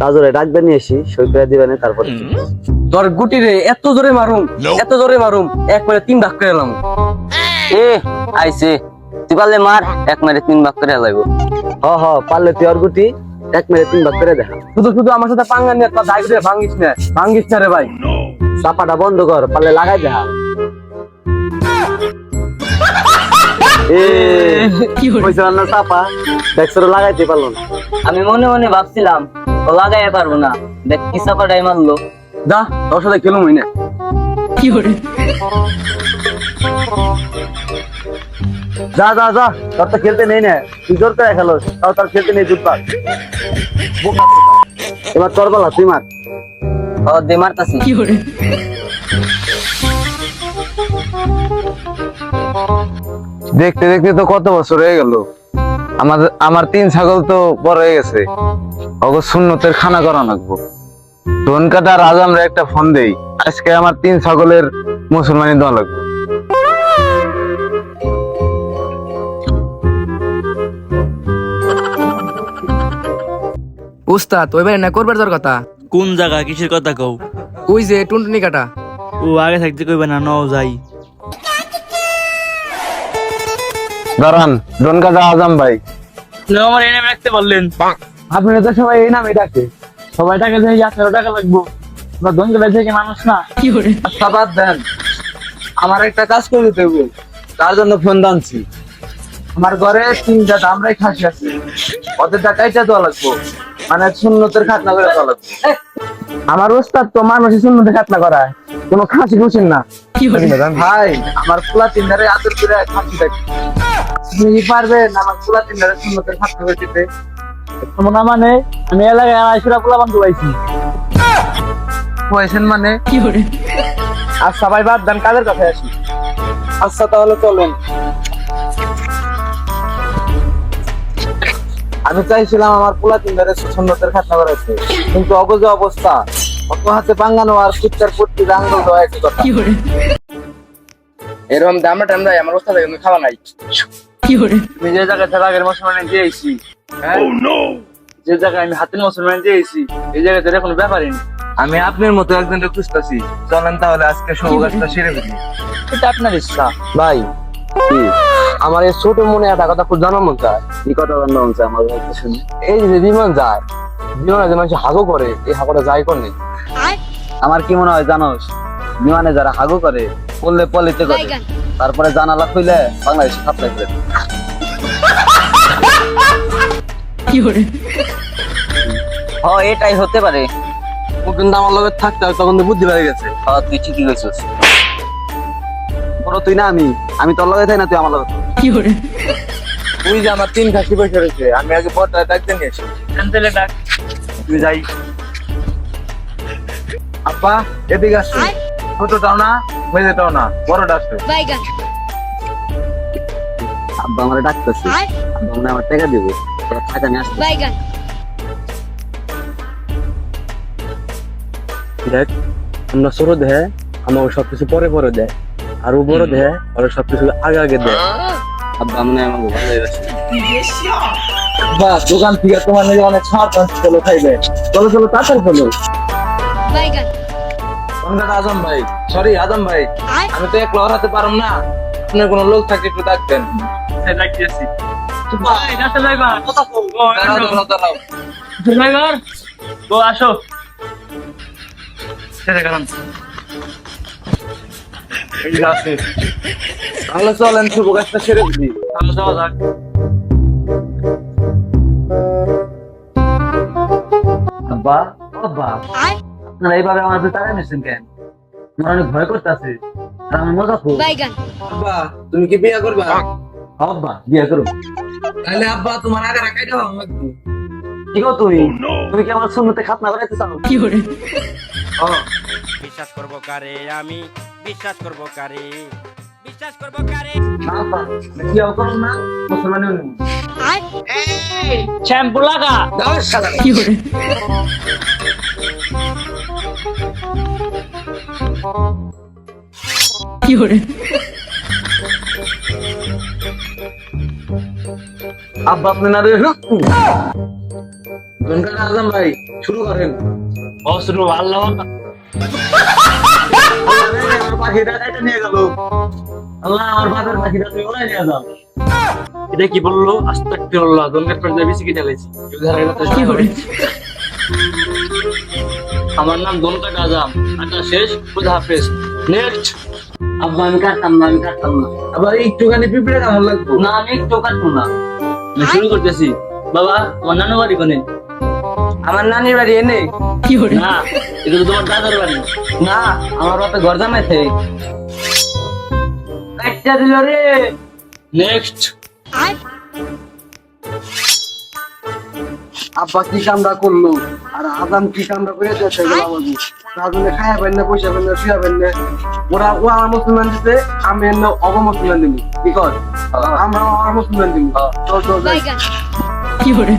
তাজরে ডাকবে নিয়ে এসি সই করে দিবেন তারপরে তোর গুটি রে এত জোরে মারুম এত জোরে মারুম এক মারে তিন ভাগ করে এলাম। এ আইছে। তুই পারলে মার এক মারে তিন ভাগ করে লাগবো হ হ পারলে তুই আর গুটি এক মেরে তিন ভাগ করে দেখা। শুধু শুধু আমার সাথে পাঙ্গা নিয়ে তোর দায় করে ভাঙ্গিস না ভাঙ্গিস না রে ভাই। চাপাটা বন্ধ কর পারলে লাগাই দেখা। কইছিলাম না চাপা? দেখছ লাগাইতে পারল না। আমি মনে মনে ভাবছিলাম ও লাগাইতে পারব না। দেখ কি চাপাটাই মারলো। যা তোর সাথে খেলুম হই না। যা যা যা তোর তো খেলতে নেই না। তুই জোর করে খেলো তাও তোর খেলতে নেই জুট। এবার তোর বেলা তুই মার। ও দে মারতাছি। দেখতে দেখতে তো কত বছর হয়ে গেল। আমাদের আমার তিন ছাগল তো বড় হয়ে গেছে। অগো শূন্যতের খানা করা লাগবো। ধন কাটার আজ আমরা একটা ফোন দেই। আজকে আমার তিন ছাগলের মুসলমানি দেওয়া লাগবে। উস্তাদ ওই বাড়ি না করবার তোর কথা? কোন জায়গা কিসের কথা কও? ওই যে টুনটুনি কাটা। ও আগে থাকতে কইবে না নও যাই। দাঁড়ান ধন কাটা আজম ভাই। আমার এনে রাখতে বললেন। আপনারা তো সবাই এই নামে ডাকে। সবাই টাকা দিয়ে আঠারো টাকা লাগবো। আমরা দঙ্গলা থেকে মানুষ না? আচ্ছা বাদ দেন। আমার একটা কাজ করে দিতে হবে তার জন্য ফোন দানছি। আমার ঘরে তিনটা দামরাই খাসি আছে। ওদের টাকাইটা দেওয়া লাগবো। মানে শূন্যতের খাতনা করে দেওয়া লাগবে। আমার ওস্তাদ তো মানুষের শূন্যতে খাতনা করায়। কোনো খাসি খুশিন না। ভাই আমার পোলা তিনটারে আদর করে খাসি দেখি আপনি কি পারবেন আমার পোলা তিনটারে শূন্যতের খাতনা করে দিতে না মানে আমি এলাকায় পোলা বান্ধব আইছি হয়েছেন মানে? আর সবাই বাদ দেন কাদের আসি? আচ্ছা তাহলে চলেন। আমি চাইছিলাম আমার পোলা তিনটারে সুন্নতের খাতনা করাইছে কিন্তু অগজ অবস্থা। অত হাতে পাঙ্গানো আর কুত্তার পট্টি দেওয়া একই কথা। এরকম দামরা টামরা আমার ওস্তাদ কিন্তু খাওয়া নাই। যে জায়গায় থেকে আগের মুসলমান দিয়ে আইছি হ্যাঁ? যে জায়গায় আমি হাতের মুসলমান দিয়ে আইছি এই জায়গায় তো কোনো ব্যাপারই নেই। আমি আপনার মতো একজনকে খুঁজতেছি। চলেন তাহলে আজকে কাজটা সেরে ফেলি। এটা আপনার ইচ্ছা। ভাই আমার এই ছোট মনে একটা কথা খুব জানার মন চায়। কি কথা জানার মন চায় আমার শুনি? এই যে বিমান যায় বিমানে যে মানুষ হাগো করে এই হাগোটা যায় কোনে আমার কি মনে হয় জানোস? বিমানে যারা হাগো করে পড়লে পলিতে করে। তারপরে জানালা খুইলে বাংলাদেশে সাপ্লাই করে হ এটাই হতে পারে। ও কিন্তু আমার লগে থাকতে হয় তখন তো বুদ্ধি বেড়ে গেছে। হ তুই ঠিকই কইছিস। বড় তুই না আমি। আমি তোর লগে থাই না তুই আমার লগে থাক। তুই যে আমার তিন খাসি বসে রয়েছে আমি আগে পর্দায় ডাকতে নিয়েছি আনতেলে ডাক। তুমি যাই। আপা এদিকে আসো। ছোটটাও না। না আসো আব্বা আমার ডাকতেছে। আব্বা মনে আমার টাকা দিব। তোরা টাকা নিয়ে আসবে দেখ আমরা দেয় আমাকে সবকিছু পরে পরে দেয় আর ও বড় দেয় ওরা সবকিছু আগে আগে দেয় আব্বা মনে হয় আমাকে ভালো লাগছে বা দোকান থেকে তোমার নাকি অনেক ছাড় পাচ্ছ চলো খাইবে। চলো চলো তাড়াতাড়ি চলো। কোনটা আজম ভাই সরি আজম ভাই। আমি তো এক লড়াতে পারম না। আপনার কোনো লোক থাকে একটু ডাকতেছি দাঁড়াও, দাঁড়াও, দাঁড়াও। আসো। তাহলে চলেন শুভ কাজটা সেরে দিই তাহলে যাওয়া যাক। আব্বা আব্বা। আপনারা এইভাবে আমার উপরে টাকা নিচ্ছেন কেন? আমার অনেক ভয় করতেছে। আর আমার মজা খুব। আব্বা তুমি কি বিয়ে করবা? আব্বা বিয়ে করো তাহলে আব্বা তোমার আগে রাখাই দাও আমাকে। কি গো তুমি তুমি কি আমার শূন্যতে খাতনা করাইতে চাও? বিশ্বাস করব কারে আমি? বিশ্বাস করব কারে? বিশ্বাস করব কারে? আব্বা করো না? মুসলমানি। শ্যাম্পু লাগা। আব্বা আপনি না রে আজম ভাই শুরু করেন। অসুর আল্লাহ পাখিটা কাটা নিয়ে গেল। আল্লাহ আমার বাপের পাখিটা তুই ওরাই নিয়ে যাও। এটা কি বলল? আস্তাগফিরুল্লাহ দনকার পর্যায়ে বেশি কি ঢালাইছি। কি করে আমার নাম দনকাট আজাম। আটা শেষ? খুদা হাফেজ। নেক্সট আব্বা আমি কাটতাম না আমি কাটতাম না। আবার একটুখানি পিঁপড়ে কামড় লাগবো? না আমি একটু কাটবো না। আমি শুরু করতেছি। বাবা তোমার নানু বাড়ি কোনে? আমার নানির বাড়ি এনে? না এটা তো তোমার দাদার বাড়ি। না আমার বাপে ঘর জামাইছে একটা দিল রে। নেক্সট আব্বা কি কামটা করল? আর আদাম কি কামটা করে দেশে গেল আমাকে তার জন্য খায়া পাই না পয়সা পাই না শুয়া পাই না। ওরা ও আমার মুসলমান দিতে আমি এমন অব মুসলমান দিবি কি কর আমরা আমার মুসলমান দিবি চল চল কি guys.